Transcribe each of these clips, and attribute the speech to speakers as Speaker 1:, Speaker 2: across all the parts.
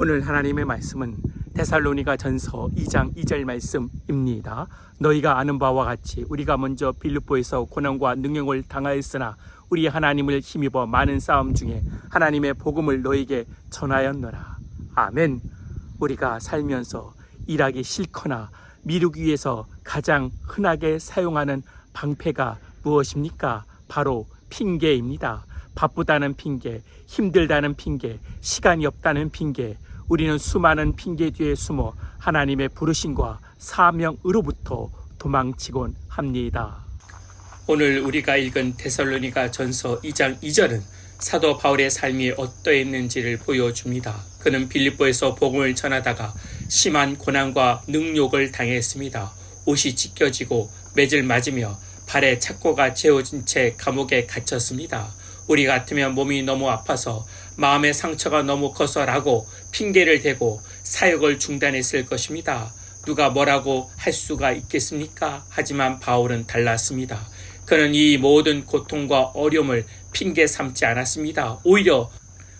Speaker 1: 오늘 하나님의 말씀은 데살로니가 전서 2장 2절 말씀입니다. 너희가 아는 바와 같이 우리가 먼저 빌립보에서 고난과 능력을 당하였으나 우리 하나님을 힘입어 많은 싸움 중에 하나님의 복음을 너에게 전하였노라. 아멘. 우리가 살면서 일하기 싫거나 미루기 위해서 가장 흔하게 사용하는 방패가 무엇입니까? 바로 핑계입니다. 바쁘다는 핑계, 힘들다는 핑계, 시간이 없다는 핑계, 우리는 수많은 핑계 뒤에 숨어 하나님의 부르심과 사명으로부터 도망치곤 합니다. 오늘 우리가 읽은 데살로니가 전서 2장 2절은 사도 바울의 삶이 어떠했는지를 보여줍니다. 그는 빌립보에서 복음을 전하다가 심한 고난과 능욕을 당했습니다. 옷이 찢겨지고 매질 맞으며 발에 착고가 채워진 채 감옥에 갇혔습니다. 우리 같으면 몸이 너무 아파서 마음의 상처가 너무 커서라고 핑계를 대고 사역을 중단했을 것입니다. 누가 뭐라고 할 수가 있겠습니까? 하지만 바울은 달랐습니다. 그는 이 모든 고통과 어려움을 핑계 삼지 않았습니다. 오히려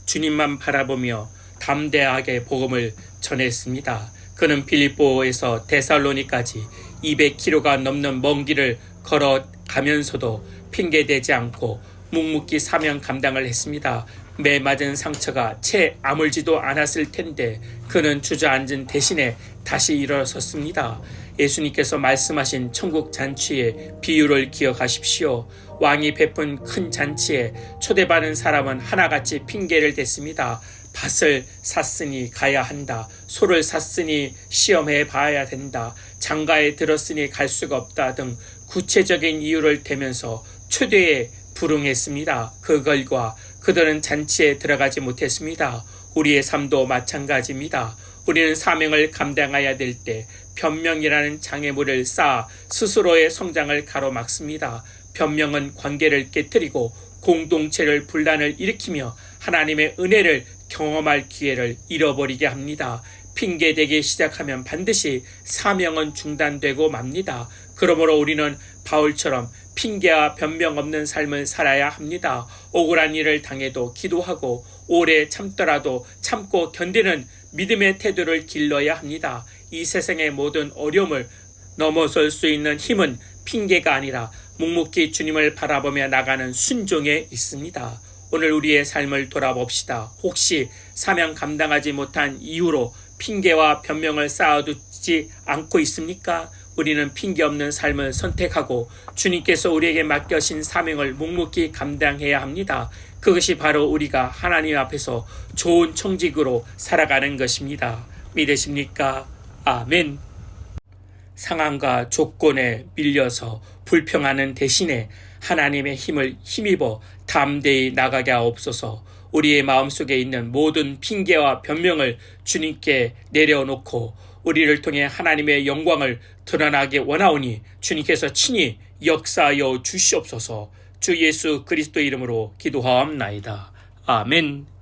Speaker 1: 주님만 바라보며 담대하게 복음을 전했습니다. 그는 빌립보에서 데살로니까지 200km가 넘는 먼 길을 걸어가면서도 핑계대지 않고 묵묵히 사명 감당을 했습니다. 매 맞은 상처가 채 아물지도 않았을 텐데 그는 주저앉은 대신에 다시 일어섰습니다. 예수님께서 말씀하신 천국 잔치의 비유를 기억하십시오. 왕이 베푼 큰 잔치에 초대받은 사람은 하나같이 핑계를 댔습니다. 밭을 샀으니 가야 한다. 소를 샀으니 시험해 봐야 된다. 장가에 들었으니 갈 수가 없다 등 구체적인 이유를 대면서 초대에 불응했습니다. 그 결과 그들은 잔치에 들어가지 못했습니다. 우리의 삶도 마찬가지입니다. 우리는 사명을 감당해야 될 때 변명이라는 장애물을 쌓아 스스로의 성장을 가로막습니다. 변명은 관계를 깨뜨리고 공동체를 분란을 일으키며 하나님의 은혜를 경험할 기회를 잃어버리게 합니다. 핑계대기 시작하면 반드시 사명은 중단되고 맙니다. 그러므로 우리는 바울처럼 핑계와 변명 없는 삶을 살아야 합니다. 억울한 일을 당해도 기도하고 오래 참더라도 참고 견디는 믿음의 태도를 길러야 합니다. 이 세상의 모든 어려움을 넘어설 수 있는 힘은 핑계가 아니라 묵묵히 주님을 바라보며 나가는 순종에 있습니다. 오늘 우리의 삶을 돌아봅시다. 혹시 사명 감당하지 못한 이유로 핑계와 변명을 쌓아두지 않고 있습니까? 우리는 핑계 없는 삶을 선택하고 주님께서 우리에게 맡겨신 사명을 묵묵히 감당해야 합니다. 그것이 바로 우리가 하나님 앞에서 좋은 청직으로 살아가는 것입니다. 믿으십니까? 아멘. 상황과 조건에 밀려서 불평하는 대신에 하나님의 힘을 힘입어 담대히 나가게 하옵소서 우리의 마음속에 있는 모든 핑계와 변명을 주님께 내려놓고 우리를 통해 하나님의 영광을 드러나게 원하오니 주님께서 친히 역사하여 주시옵소서 주 예수 그리스도 이름으로 기도하옵나이다. 아멘.